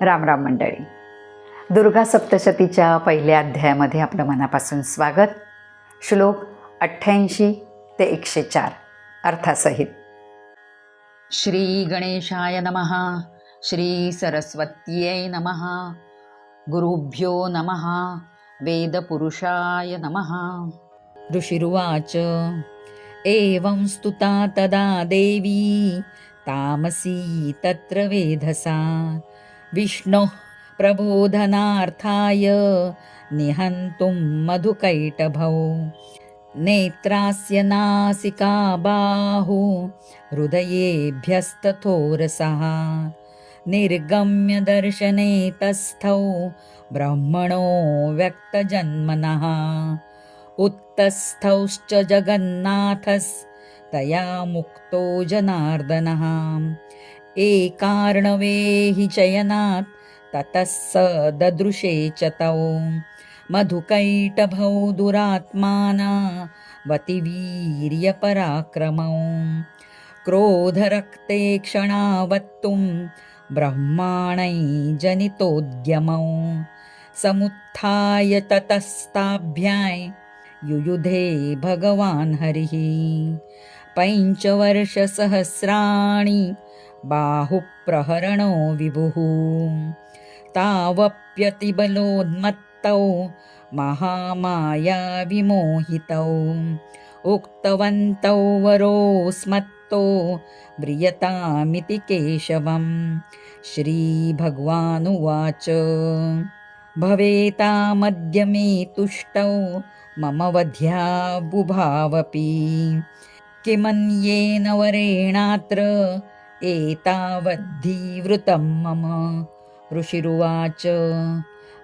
राम राम मंडळी. दुर्गा सप्तशतीच्या पहिल्या अध्यायामध्ये आपलं मनापासून स्वागत. श्लोक अठ्ठ्याऐंशी ते एकशे चार अर्थासहित. श्री गणेशाय नमः श्री सरस्वत्यै नमः गुरुभ्यो नमः वेदपुरुषाय नमः. ऋषिरुवाच एवं स्तुता तदा देवी तामसी तत्र वेधसा विष्णोः प्रबोधनार्थाय निहन्तुं मधुकैटभौ। नेत्रास्य नासिका बाहु हृदयेभ्यस्तथोरसः। निर्गम्य दर्शने तस्थौ ब्रह्मणो व्यक्तजन्मनः। उत्तस्थौश्च जगन्नाथस्तया मुक्तो जनार्दनः। एकार्णवे हि चयनात् ततः स ददृशे च तौ। मधुकैटभौ दुरात्माना वतिवीर्यपराक्रमौ। क्रोधरक्ते क्षणावत्तुं ब्रह्माणै जनितोद्यमौ। समुत्थाय ततस्ताभ्याय युयुधे भगवान् हरिः। पञ्चवर्षसहस्राणि बाहुप्रहरणो विभुः। तावप्यतिबलोन्मत्तौ महामायाविमोहितौ। उक्तवन्तौ वरोऽस्मत्तो म्रियतामिति केशवं श्रीभगवानुवाच। भवेतामद्य मे तुष्टौ मम वध्या बुभावपि किमन्येन वरेणात्र एतावद्धीवृतं मम। ऋषिरुवाच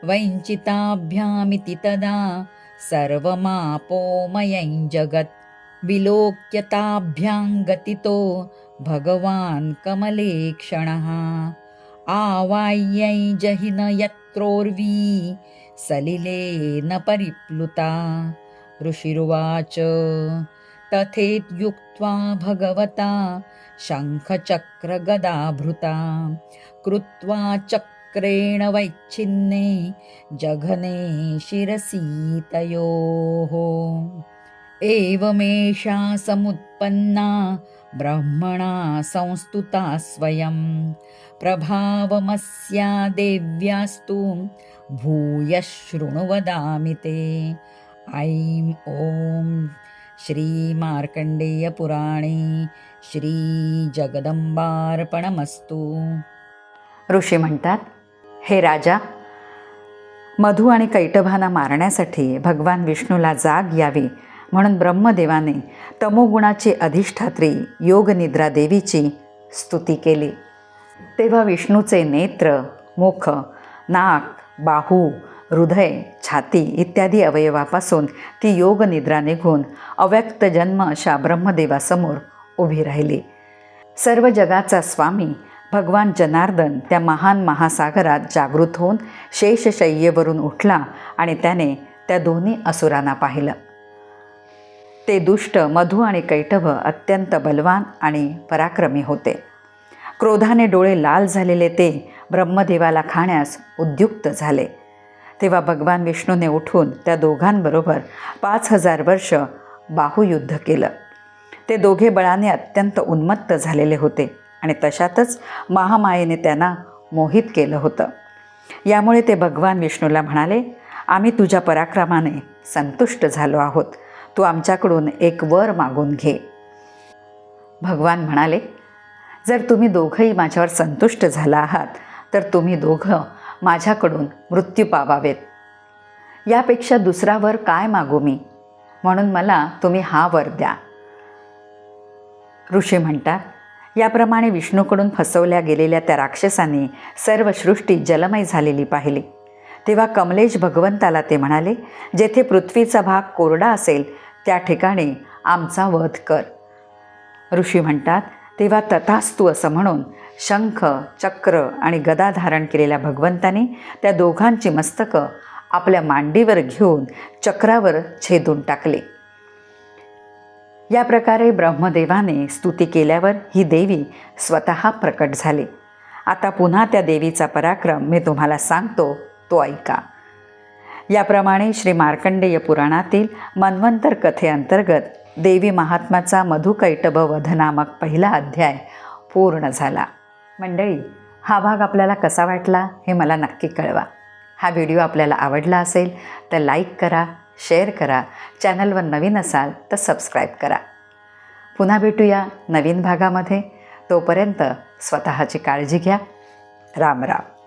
वञ्चिताभ्यामिति तदा सर्वमापोमयं जगत्। विलोक्यताभ्यां गतितो भगवान् कमले क्षणः आवाय्यै जहिन यत्रोर्वी सलिलेन परिप्लुता। ऋषिरुवाच तथेत्युक्त्वा भगवता शङ्खचक्रगदाभृता कृत्वा चक्रेण वैच्छिन्ने जघने शिरसीतयोः। एवमेषा समुत्पन्ना ब्रह्मणा संस्तुता स्वयं। प्रभावमस्या देव्यास्तु भूयः शृणु वदामि ते। ऐं ॐ श्रीमार्कण्डेयपुराणे श्रीजगदम्बार्पणमस्तु। ऋषी म्हणतात हे राजा मधु आणि कैटभाना मारण्यासाठी भगवान विष्णूला जाग यावी म्हणून ब्रह्मदेवाने तमोगुणाची अधिष्ठात्री योगनिद्रा देवीची स्तुती केली. तेव्हा विष्णूचे नेत्र मुख नाक बाहू हृदय छाती इत्यादी अवयवापासून ती योगनिद्रा निघून अव्यक्त जन्म अशा ब्रह्मदेवासमोर उभी राहिली. सर्व जगाचा स्वामी भगवान जनार्दन त्या महान महासागरात जागृत होऊन शेषशय्येवरून उठला आणि त्याने त्या दोन्ही असुरांना पाहिलं. ते दुष्ट मधु आणि कैटभ अत्यंत बलवान आणि पराक्रमी होते. क्रोधाने डोळे लाल झालेले ते ब्रह्मदेवाला खाण्यास उद्युक्त झाले. तेव्हा भगवान विष्णूने उठून त्या दोघांबरोबर पाच हजार वर्ष बाहुयुद्ध केलं. ते दोघे बळाने अत्यंत उन्मत्त झालेले होते आणि तशातच महामायेने त्यांना मोहित केलं होतं. यामुळे ते भगवान विष्णूला म्हणाले आम्ही तुझ्या पराक्रमाने संतुष्ट झालो आहोत. तू आमच्याकडून एक वर मागून घे. भगवान म्हणाले जर तुम्ही दोघंही माझ्यावर संतुष्ट झाला आहात तर तुम्ही दोघं माझ्याकडून मृत्यू पावावेत. यापेक्षा दुसरा वर काय मागू मी? म्हणून मला तुम्ही हा वर द्या. ऋषी म्हणतात याप्रमाणे विष्णूकडून फसवल्या गेलेल्या त्या राक्षसाने सर्व सृष्टी जलमय झालेली पाहिली. तेव्हा कमलेश भगवंताला ते म्हणाले जेथे पृथ्वीचा भाग कोरडा असेल त्या ठिकाणी आमचा वध कर. ऋषी म्हणतात तेव्हा तथास्तू असं म्हणून शंख चक्र आणि गदा धारण केलेल्या भगवंताने त्या दोघांची मस्तकं आपल्या मांडीवर घेऊन चक्रावर छेदून टाकले. या प्रकारे ब्रह्मदेवाने स्तुती केल्यावर ही देवी स्वतः प्रकट झाली. आता पुन्हा त्या देवीचा पराक्रम मी तुम्हाला सांगतो तो ऐका. याप्रमाणे श्री मार्कंडेय पुराणातील मन्वंतर कथेअंतर्गत देवी महात्म्याचा मधुकैटभ वध नामक पहिला अध्याय पूर्ण झाला. मंडळी हा भाग आपल्याला कसा वाटला हे मला नक्की कळवा. हा व्हिडिओ आपल्याला आवडला असेल तर लाईक करा शेअर करा चॅनलवर नवीन असाल तर सबस्क्राईब करा. पुन्हा भेटूया नवीन भागामध्ये. तोपर्यंत स्वतःची काळजी घ्या. राम राम.